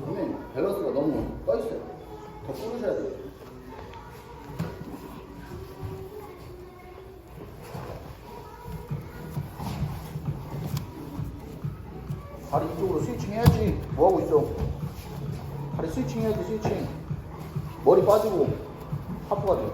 선생님 밸런스가 너무 떠있어요. 더 풀으셔야 돼요. 다리 이쪽으로 스위칭 해야지. 뭐하고 있어? 다리 스위칭 해야지, 스위칭. 머리 빠지고 하프가 돼.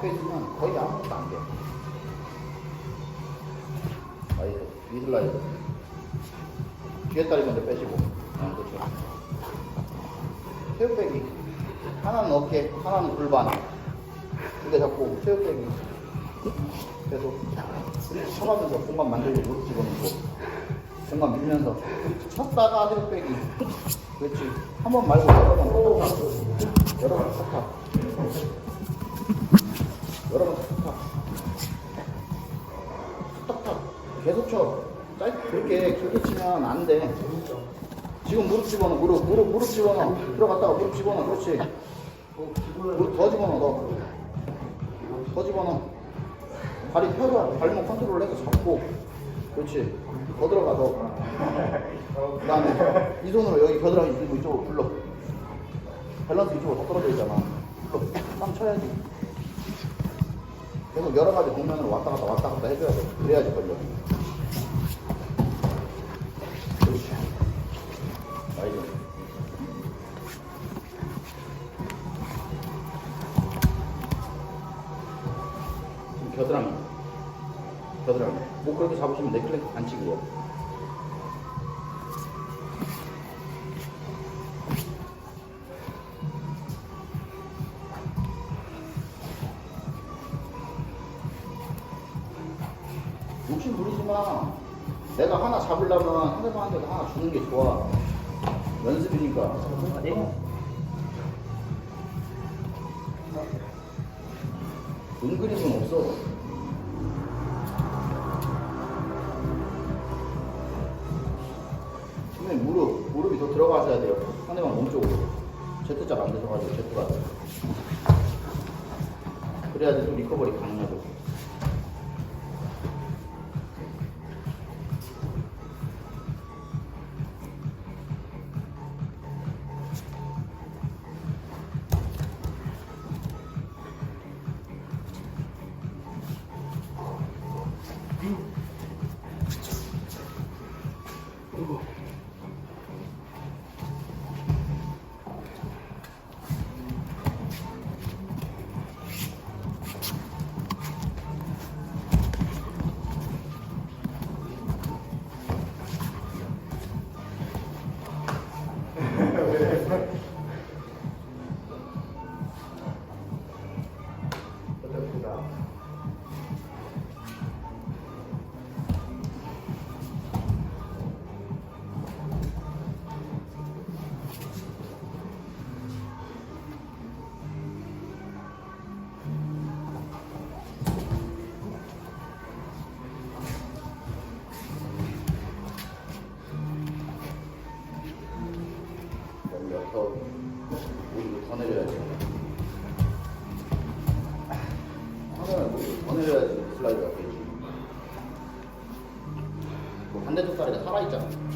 잡혀 있으면 거의 아무것도 안 돼. 아이고, 미들라이드. 뒤에 다리 먼저 빼시고. 어, 그렇죠. 새우빼기. 하나는 어깨, 하나는 골반. 두개 잡고 새우빼기. 계속 쳐가면서 공간 만들고 무릎 집어넣고 공간 밀면서 쳤다가 뒤로 빼기 그렇지 한 번 말고 여러 번 짧게 그렇게 치면 안 돼. 지금 무릎 집어넣어 무릎 무릎 무릎 집어넣어. 들어갔다가 무릎 집어넣어 그렇지. 무릎 더 집어넣어 더, 더 집어넣어. 다리 펴서 발목 컨트롤 해서 잡고. 그렇지. 더 들어가 더그 다음에 이 손으로 여기 겨드랑이 들고 이쪽으로 굴러. 밸런스 이쪽으로 더 떨어져 있잖아. 굴러. 빵 쳐야지. 계속 여러 가지 공면으로 왔다 갔다 왔다 갔다 해줘야 돼. 그래야지 걸려 겨드랑이 겨드랑이 목 그렇게 잡으시면 넥클레스 반칙이에요 욕심 부리지 마. 내가 하나 잡으려면 상대방한테 하나 주는 게 좋아. 연습이니까 은근히는 없어 선생님 무릎, 무릎이 더 들어가셔야 돼요. 상대방 몸쪽으로. Z자 만드셔가지고 Z가. 그래야지 좀 리커버리 가능하죠. 더, 무릎을 더 내려야지. 하면 무릎을 더 내려야지 슬라이드가 되지. 뭐 반대쪽 다리가 살아있잖아.